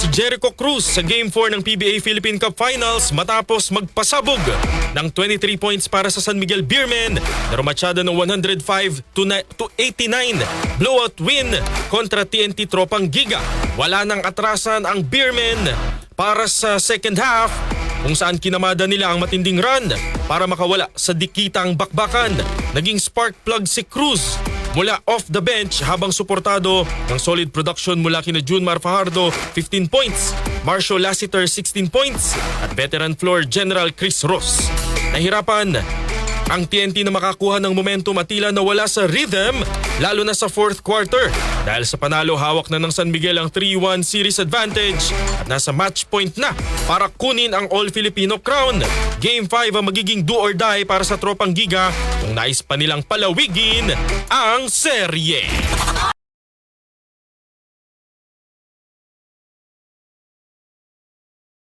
si Jericho Cruz sa Game 4 ng PBA Philippine Cup Finals matapos magpasabog ng 23 points para sa San Miguel Beermen na rumatsyada ng 105 to, na- to 89 blowout win kontra TNT Tropang Giga. Wala nang atrasan ang Beermen para sa second half kung saan kinamada nila ang matinding run para makawala sa dikitang bakbakan. Naging spark plug si Cruz mula off the bench habang suportado ng solid production mula kina Junmar Fajardo 15 points, Marshall Lassiter 16 points at veteran floor General Chris Ross. Nahirapan ang TNT na makakuha ng momentum at tila nawala sa rhythm lalo na sa fourth quarter. Dahil sa panalo hawak na ng San Miguel ang 3-1 series advantage at nasa match point na para kunin ang All-Filipino crown. Game 5 ang magiging do or die para sa Tropang Giga kung nais pa nilang palawigin ang serye.